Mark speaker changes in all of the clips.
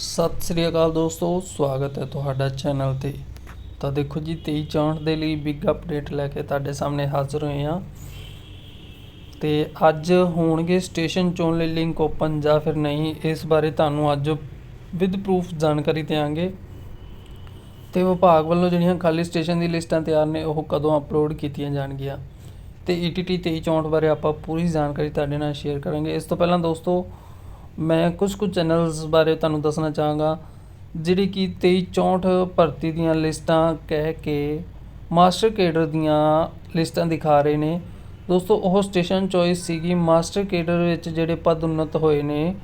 Speaker 1: ਸਤਿ ਸ੍ਰੀ ਅਕਾਲ ਦੋਸਤੋ, ਸਵਾਗਤ ਹੈ ਤੁਹਾਡਾ ਚੈਨਲ ਤੇ। ਤਾਂ ਦੇਖੋ ਜੀ 23 ਚੌਂਹਠ ਦੇ ਲਈ ਬਿਗ ਅਪਡੇਟ ਲੈ ਕੇ ਤੁਹਾਡੇ ਸਾਹਮਣੇ ਹਾਜ਼ਰ ਹੋਏ ਹਾਂ। ਤੇ ਅੱਜ ਹੋਣਗੇ ਸਟੇਸ਼ਨ ਚੋਣ ਲਈ ਲਿੰਕ ਓਪਨ ਜਾਂ ਫਿਰ ਨਹੀਂ, ਇਸ ਬਾਰੇ ਤੁਹਾਨੂੰ ਅੱਜ ਵਿਦ ਪ੍ਰੂਫ ਜਾਣਕਾਰੀ ਦੇਵਾਂਗੇ। ਤੇ ਵਿਭਾਗ ਵੱਲੋਂ ਜਿਹੜੀਆਂ ਖਾਲੀ ਸਟੇਸ਼ਨ ਦੀ ਲਿਸਟਾਂ ਤਿਆਰ ਨੇ, ਉਹ ਕਦੋਂ ਅਪਲੋਡ ਕੀਤੀਆਂ ਜਾਣਗੀਆਂ? ਤੇ E ETT 2364 ਬਾਰੇ ਆਪਾਂ ਪੂਰੀ ਜਾਣਕਾਰੀ ਤੁਹਾਡੇ ਨਾਲ ਸ਼ੇਅਰ ਕਰਾਂਗੇ। ਇਸ ਤੋਂ ਪਹਿਲਾਂ ਦੋਸਤੋ ਮੈਂ ਕੁਝ ਕੁ ਚੈਨਲਸ ਬਾਰੇ ਤੁਹਾਨੂੰ ਦੱਸਣਾ ਚਾਹਾਂਗਾ, ਜਿਹੜੀ ਕਿ 2364 ਭਰਤੀ ਦੀਆਂ ਲਿਸਟਾਂ ਕਹਿ ਕੇ ਮਾਸਟਰ ਕੇਡਰ ਦੀਆਂ ਲਿਸਟਾਂ ਦਿਖਾ ਰਹੇ ਨੇ। ਦੋਸਤੋ, ਉਹ ਸਟੇਸ਼ਨ ਚੋਇਸ ਸੀਗੀ ਮਾਸਟਰ ਕੇਡਰ ਵਿੱਚ ਜਿਹੜੇ ਪਦ ਉન્નਤ ਹੋਏ ਨੇ।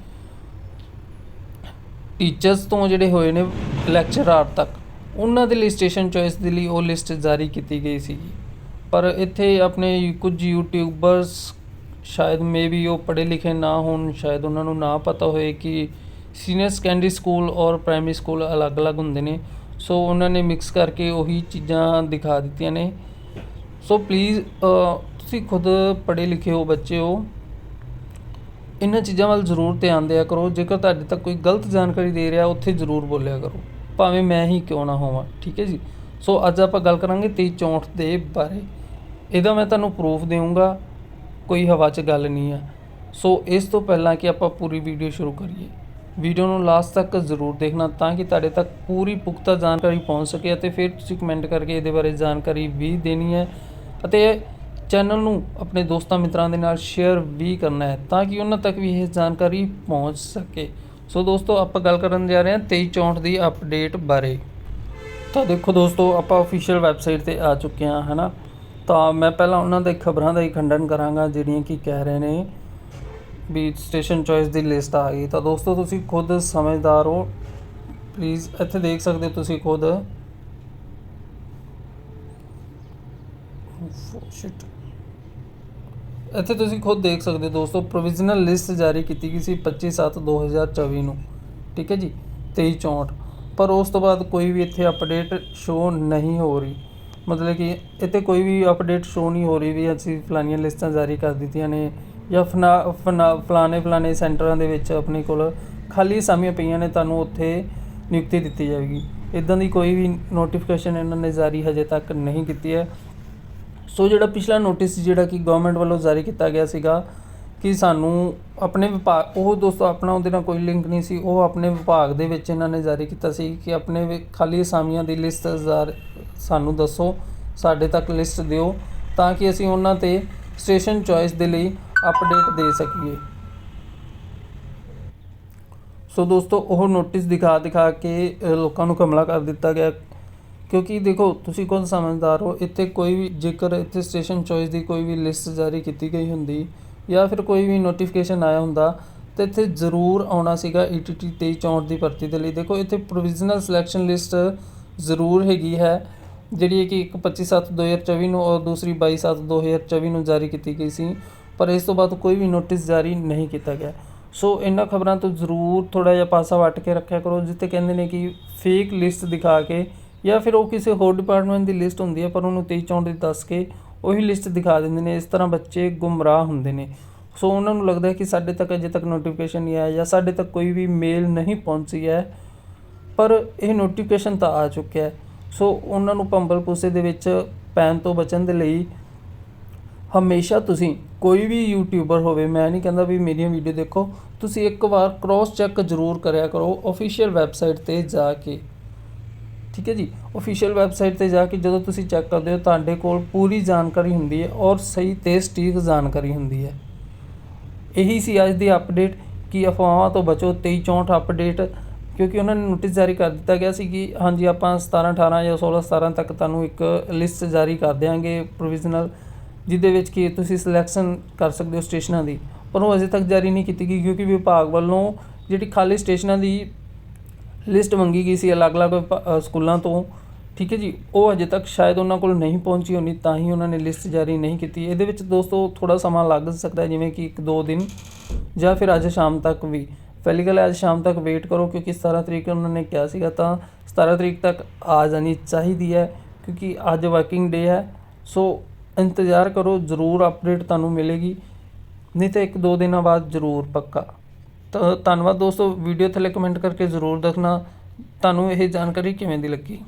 Speaker 1: ਟੀਚਰਸ ਤੋਂ ਜਿਹੜੇ ਹੋਏ ਨੇ ਲੈਕਚਰਾਰ ਤੱਕ। ਉਹਨਾਂ ਦੇ ਲਈ ਸਟੇਸ਼ਨ ਚੋਇਸ ਦੇ ਲਈ ਉਹ ਲਿਸਟ ਜਾਰੀ ਕੀਤੀ ਗਈ ਸੀਗੀ। ਪਰ ਇੱਥੇ ਆਪਣੇ ਕੁਝ ਯੂਟਿਊਬਰਸ ਸ਼ਾਇਦ ਮੇਬੀ ਉਹ ਪੜ੍ਹੇ ਲਿਖੇ ਨਾ ਹੋਣ, ਸ਼ਾਇਦ ਉਹਨਾਂ ਨੂੰ ਨਾ ਪਤਾ ਹੋਏ ਕਿ ਸੀਨੀਅਰ ਸੈਕੰਡਰੀ ਸਕੂਲ ਔਰ ਪ੍ਰਾਇਮਰੀ ਸਕੂਲ ਅਲੱਗ-ਅਲੱਗ ਹੁੰਦੇ ਨੇ। ਸੋ ਉਹਨਾਂ ਨੇ ਮਿਕਸ ਕਰਕੇ ਉਹੀ ਚੀਜ਼ਾਂ ਦਿਖਾ ਦਿੱਤੀਆਂ ਨੇ। ਸੋ ਪਲੀਜ਼ ਤੁਸੀਂ ਖੁਦ ਪੜ੍ਹੇ ਲਿਖੇ ਹੋ ਬੱਚੇ ਹੋ। ਇਹਨਾਂ ਚੀਜ਼ਾਂ ਵੱਲ ਜ਼ਰੂਰ ਧਿਆਨ ਦਿਆ ਕਰੋ। ਜੇਕਰ ਤੁਹਾਡੇ ਤੱਕ ਕੋਈ ਗਲਤ ਜਾਣਕਾਰੀ ਦੇ ਰਿਹਾ, ਉੱਥੇ ਜ਼ਰੂਰ ਬੋਲਿਆ ਕਰੋ। ਭਾਵੇਂ ਮੈਂ ਹੀ ਕਿਉਂ ਨਾ ਹੋਵਾਂ, ਠੀਕ ਹੈ ਜੀ? ਸੋ ਅੱਜ ਆਪਾਂ ਗੱਲ ਕਰਾਂਗੇ 2364 ਦੇ ਬਾਰੇ। ਇਹਦਾ ਮੈਂ ਤੁਹਾਨੂੰ ਪ੍ਰੂਫ ਦੇਵਾਂਗਾ ਕੋਈ ਹਵਾ 'ਚ ਗੱਲ ਨਹੀਂ ਆ। ਸੋ ਇਸ ਤੋਂ ਪਹਿਲਾਂ ਕਿ ਆਪਾਂ ਪੂਰੀ ਵੀਡੀਓ ਸ਼ੁਰੂ ਕਰੀਏ। ਵੀਡੀਓ ਨੂੰ ਲਾਸਟ ਤੱਕ ਜ਼ਰੂਰ ਦੇਖਣਾ ਤਾਂ ਕਿ ਤੁਹਾਡੇ ਤੱਕ ਪੂਰੀ ਪੁਖਤਾ ਜਾਣਕਾਰੀ ਪਹੁੰਚ ਸਕੇ ਅਤੇ ਫਿਰ ਤੁਸੀਂ ਕਮੈਂਟ ਕਰਕੇ ਇਹਦੇ ਬਾਰੇ ਜਾਣਕਾਰੀ ਵੀ ਦੇਣੀ ਹੈ ਅਤੇ ਚੈਨਲ ਨੂੰ ਆਪਣੇ ਦੋਸਤਾਂ ਮਿੱਤਰਾਂ ਦੇ ਨਾਲ ਸ਼ੇਅਰ ਵੀ ਕਰਨਾ ਹੈ ਤਾਂ ਕਿ ਉਹਨਾਂ ਤੱਕ ਵੀ ਇਹ ਜਾਣਕਾਰੀ ਪਹੁੰਚ ਸਕੇ। ਸੋ ਦੋਸਤੋ, ਆਪਾਂ ਗੱਲ ਕਰਨ ਜਾ ਰਹੇ ਹਾਂ 2364 ਦੀ ਅਪਡੇਟ ਬਾਰੇ। ਤਾਂ ਦੇਖੋ ਦੋਸਤੋ, ਆਪਾਂ ਅਫੀਸ਼ੀਅਲ ਵੈਬਸਾਈਟ ਤੇ ਆ ਚੁੱਕੇ ਹਾਂ ਹਨਾ ਤਾਂ ਮੈਂ ਪਹਿਲਾਂ ਉਹਨਾਂ ਦੇ ਖਬਰਾਂ ਦਾ ਹੀ ਖੰਡਨ ਕਰਾਂਗਾ, ਜਿਹੜੀਆਂ ਕਿ ਕਹਿ ਰਹੇ ਨੇ ਵੀ ਸਟੇਸ਼ਨ ਚੋਇਸ ਦੀ ਲਿਸਟ ਆ ਗਈ। ਤਾਂ ਦੋਸਤੋ, ਤੁਸੀਂ ਖੁਦ ਸਮਝਦਾਰ ਹੋ। ਪਲੀਜ਼ ਇੱਥੇ ਦੇਖ ਸਕਦੇ ਹੋ ਤੁਸੀਂ ਖੁਦ। oh, ਸ਼ਿਟ ਇੱਥੇ ਤੁਸੀਂ ਖੁਦ ਦੇਖ ਸਕਦੇ ਹੋ ਦੋਸਤੋ ਪ੍ਰੋਵੀਜ਼ਨਲ ਲਿਸਟ ਜਾਰੀ ਕੀਤੀ ਗਈ ਸੀ 25/7/2024 ਨੂੰ। ਠੀਕ ਹੈ ਜੀ? 2364 ਪਰ ਉਸ ਤੋਂ ਬਾਅਦ ਕੋਈ ਵੀ ਇੱਥੇ ਅਪਡੇਟ ਸ਼ੋ ਨਹੀਂ ਹੋ ਰਹੀ। ਮਤਲਬ ਕਿ ਇੱਥੇ ਕੋਈ ਵੀ ਅਪਡੇਟ ਸ਼ੋ ਨਹੀਂ ਹੋ ਰਹੀ ਵੀ ਅਸੀਂ ਫਲਾਨੀਆਂ ਲਿਸਟਾਂ ਜਾਰੀ ਕਰ ਦਿੱਤੀਆਂ ਨੇ ਜਾਂ ਫਨਾ ਫਨਾ, ਫਲਾਣੇ ਫਲਾਣੇ ਸੈਂਟਰਾਂ ਦੇ ਵਿੱਚ ਆਪਣੇ ਕੋਲ ਖਾਲੀ ਅਸਾਮੀਆਂ ਪਈਆਂ ਨੇ, ਤੁਹਾਨੂੰ ਉੱਥੇ ਨਿਯੁਕਤੀ ਦਿੱਤੀ ਜਾਵੇਗੀ। ਇਦਾਂ ਦੀ ਕੋਈ ਵੀ ਨੋਟੀਫਿਕੇਸ਼ਨ ਇਹਨਾਂ ਨੇ ਜਾਰੀ ਹਜੇ ਤੱਕ ਨਹੀਂ ਕੀਤੀ ਹੈ। ਸੋ ਜਿਹੜਾ ਪਿਛਲਾ ਨੋਟਿਸ ਜਿਹੜਾ ਕਿ ਗਵਰਨਮੈਂਟ ਵੱਲੋਂ ਜਾਰੀ ਕੀਤਾ ਗਿਆ ਸੀਗਾ ਕਿ ਸਾਨੂੰ ਆਪਣੇ ਵਿਭਾਗ, ਉਹ ਦੋਸਤੋ, ਆਪਣਾ ਉਹਦੇ ਨਾਲ ਕੋਈ ਲਿੰਕ ਨਹੀਂ ਸੀ। ਉਹ ਆਪਣੇ ਵਿਭਾਗ ਦੇ ਵਿੱਚ ਇਹਨਾਂ ਨੇ ਜਾਰੀ ਕੀਤਾ ਸੀ ਕਿ ਆਪਣੇ ਵਿ- ਖਾਲੀ ਅਸਾਮੀਆਂ ਦੀ ਲਿਸਟ ਜ਼ਾਰ, ਸਾਨੂੰ ਦੱਸੋ, ਸਾਡੇ ਤੱਕ ਲਿਸਟ ਦਿਓ, ਤਾਂ ਕਿ ਅਸੀਂ ਉਹਨਾਂ ਤੇ ਸਟੇਸ਼ਨ ਚੋਇਸ ਦੇ ਲਈ ਅਪਡੇਟ ਦੇ ਸਕੀਏ। ਸੋ ਦੋਸਤੋ, ਉਹ ਨੋਟਿਸ ਦਿਖਾ ਦਿਖਾ ਕੇ ਲੋਕਾਂ ਨੂੰ ਕਮਲਾ ਕਰ ਦਿੱਤਾ ਗਿਆ। ਕਿਉਂਕਿ ਦੇਖੋ, ਤੁਸੀਂ ਖੁਦ ਸਮਝਦਾਰ ਹੋ, ਇੱਥੇ ਕੋਈ ਵੀ ਜੇਕਰ, ਇੱਥੇ ਸਟੇਸ਼ਨ ਚੋਇਸ ਦੀ ਕੋਈ ਵੀ ਲਿਸਟ ਜਾਰੀ ਕੀਤੀ ਗਈ ਹੁੰਦੀ ਜਾਂ ਫਿਰ ਕੋਈ ਵੀ ਨੋਟੀਫਿਕੇਸ਼ਨ ਆਇਆ ਹੁੰਦਾ, ਤਾਂ ਇੱਥੇ ਜ਼ਰੂਰ ਆਉਣਾ ਸੀਗਾ E ETT 2364 ਦੀ ਭਰਤੀ ਦੇ ਲਈ। ਦੇਖੋ, ਇੱਥੇ ਪ੍ਰੋਵੀਜ਼ਨਲ ਸਿਲੈਕਸ਼ਨ ਲਿਸਟ ਜ਼ਰੂਰ ਹੈਗੀ ਹੈ, ਜਿਹੜੀ ਹੈ ਕਿ ਇੱਕ 25/7/2024 ਨੂੰ ਔਰ ਦੂਸਰੀ 22/7/2024 ਨੂੰ ਜਾਰੀ ਕੀਤੀ ਗਈ ਸੀ, ਪਰ ਇਸ ਤੋਂ ਬਾਅਦ ਕੋਈ ਵੀ ਨੋਟਿਸ ਜਾਰੀ ਨਹੀਂ ਕੀਤਾ ਗਿਆ। ਸੋ ਇਹਨਾਂ ਖਬਰਾਂ ਤੋਂ ਜ਼ਰੂਰ ਥੋੜਾ ਜਿਹਾ ਪਾਸਾ ਵੱਟ ਕੇ ਰੱਖਿਆ ਕਰੋ, ਜਿੱਥੇ ਕਹਿੰਦੇ ਨੇ ਕਿ ਫੇਕ ਲਿਸਟ ਦਿਖਾ ਕੇ ਜਾਂ ਫਿਰ ਉਹ ਕਿਸੇ ਹੋਰ ਡਿਪਾਰਟਮੈਂਟ ਦੀ ਲਿਸਟ ਹੁੰਦੀ ਹੈ, ਪਰ ਉਹਨੂੰ 23 ਚੌਂਡ ਦੇ ਦੱਸ ਕੇ ਉਹੀ ਲਿਸਟ ਦਿਖਾ ਦਿੰਦੇ ਨੇ, ਇਸ ਤਰ੍ਹਾਂ ਬੱਚੇ ਗੁੰਮਰਾਹ ਹੁੰਦੇ ਨੇ। ਸੋ ਉਹਨਾਂ ਨੂੰ ਲੱਗਦਾ ਹੈ ਕਿ ਸਾਡੇ ਤੱਕ ਅਜੇ ਤੱਕ ਨੋਟੀਫਿਕੇਸ਼ਨ ਨਹੀਂ ਆਇਆ ਜਾਂ ਸਾਡੇ ਤੱਕ ਕੋਈ ਵੀ ਮੇਲ ਨਹੀਂ ਪਹੁੰਚੀ ਹੈ, ਪਰ ਇਹ ਨੋਟੀਫਿਕੇਸ਼ਨ ਤਾਂ ਆ ਚੁੱਕਿਆ ਹੈ। ਸੋ ਉਹਨਾਂ ਨੂੰ ਭੰਬਲ ਪੂਸੇ ਦੇ ਵਿੱਚ ਪੈਣ ਤੋਂ ਬਚਣ ਦੇ ਲਈ ਹਮੇਸ਼ਾ ਤੁਸੀਂ ਕੋਈ ਵੀ ਯੂਟਿਊਬਰ ਹੋਵੇ, ਮੈਂ ਨਹੀਂ ਕਹਿੰਦਾ ਵੀ ਮੇਰੀਆਂ ਵੀਡੀਓ ਦੇਖੋ, ਤੁਸੀਂ ਇੱਕ ਵਾਰ ਕ੍ਰੋਸ ਚੈੱਕ ਜ਼ਰੂਰ ਕਰਿਆ ਕਰੋ ਅਫੀਸ਼ੀਅਲ ਵੈਬਸਾਈਟ ਤੇ ਜਾ ਕੇ। ਠੀਕ ਹੈ ਜੀ? ਅਫੀਸ਼ੀਅਲ ਵੈਬਸਾਈਟ ਤੇ ਜਾ ਕੇ ਜਦੋਂ ਤੁਸੀਂ ਚੈੱਕ ਕਰਦੇ ਹੋ, ਤੁਹਾਡੇ ਕੋਲ ਪੂਰੀ ਜਾਣਕਾਰੀ ਹੁੰਦੀ ਹੈ ਔਰ ਸਹੀ ਤੇ ਸਟੀਕ ਜਾਣਕਾਰੀ ਹੁੰਦੀ ਹੈ। ਇਹੀ ਸੀ ਅੱਜ ਦੀ ਅਪਡੇਟ ਕਿ ਅਫਵਾਹਾਂ ਤੋਂ ਬਚੋ 2364 ਅਪਡੇਟ ਕਿਉਂਕਿ ਉਹਨਾਂ ਨੇ ਨੋਟਿਸ ਜਾਰੀ ਕਰ ਦਿੱਤਾ ਗਿਆ ਸੀ ਕਿ ਹਾਂਜੀ, ਆਪਾਂ 17 18 ਜਾਂ 16 17 ਤੱਕ ਤੁਹਾਨੂੰ ਇੱਕ ਲਿਸਟ ਜਾਰੀ ਕਰ ਦਿਆਂਗੇ ਪ੍ਰੋਵੀਜ਼ਨਲ ਜਿਹਦੇ ਵਿੱਚ ਕਿ ਤੁਸੀਂ ਸਿਲੈਕਸ਼ਨ ਕਰ ਸਕਦੇ ਹੋ ਸਟੇਸ਼ਨਾਂ ਦੀ। ਪਰ ਉਹ ਅਜੇ ਤੱਕ ਜਾਰੀ ਨਹੀਂ ਕੀਤੀ ਗਈ, ਕਿਉਂਕਿ ਵਿਭਾਗ ਵੱਲੋਂ ਜਿਹੜੀ ਖਾਲੀ ਸਟੇਸ਼ਨਾਂ ਦੀ ਲਿਸਟ ਮੰਗੀ ਗਈ ਸੀ ਅਲੱਗ-ਅਲੱਗ ਵਿਭਾ- ਸਕੂਲਾਂ ਤੋਂ। ਠੀਕ ਹੈ ਜੀ? ਉਹ ਅਜੇ ਤੱਕ ਸ਼ਾਇਦ ਉਹਨਾਂ ਕੋਲ ਨਹੀਂ ਪਹੁੰਚੀ ਹੋਣੀ, ਤਾਂ ਹੀ ਉਹਨਾਂ ਨੇ ਲਿਸਟ ਜਾਰੀ ਨਹੀਂ ਕੀਤੀ। ਇਹਦੇ ਵਿੱਚ ਦੋਸਤੋ ਥੋੜਾ ਸਮਾਂ ਲੱਗ ਸਕਦਾ ਜਿਵੇਂ ਕਿ 1-2 ਦਿਨ, ਜਾਂ ਫਿਰ ਅੱਜ ਸ਼ਾਮ ਤੱਕ ਵੀ। ਪਹਿਲੀ ਗੱਲ ਹੈ, ਅੱਜ ਸ਼ਾਮ ਤੱਕ ਵੇਟ ਕਰੋ, ਕਿਉਂਕਿ 17 ਤਰੀਕ ਉਹਨਾਂ ਨੇ ਕਿਹਾ ਸੀਗਾ, ਤਾਂ 17 ਤਰੀਕ ਤੱਕ ਆ ਜਾਣੀ ਚਾਹੀਦੀ ਹੈ, ਕਿਉਂਕਿ ਅੱਜ ਵਰਕਿੰਗ ਡੇ ਹੈ। ਸੋ ਇੰਤਜ਼ਾਰ ਕਰੋ, ਜ਼ਰੂਰ ਅਪਡੇਟ ਤੁਹਾਨੂੰ ਮਿਲੇਗੀ। ਨਹੀਂ ਤਾਂ 1-2 ਦਿਨਾਂ ਬਾਅਦ ਜ਼ਰੂਰ ਪੱਕਾ। ਤਾਂ ਧੰਨਵਾਦ ਦੋਸਤੋ ਵੀਡੀਓ ਥੱਲੇ ਕਮੈਂਟ ਕਰਕੇ ਜ਼ਰੂਰ ਦੱਸਣਾ। ਤੁਹਾਨੂੰ ਇਹ ਜਾਣਕਾਰੀ ਕਿਵੇਂ ਦੀ ਲੱਗੀ?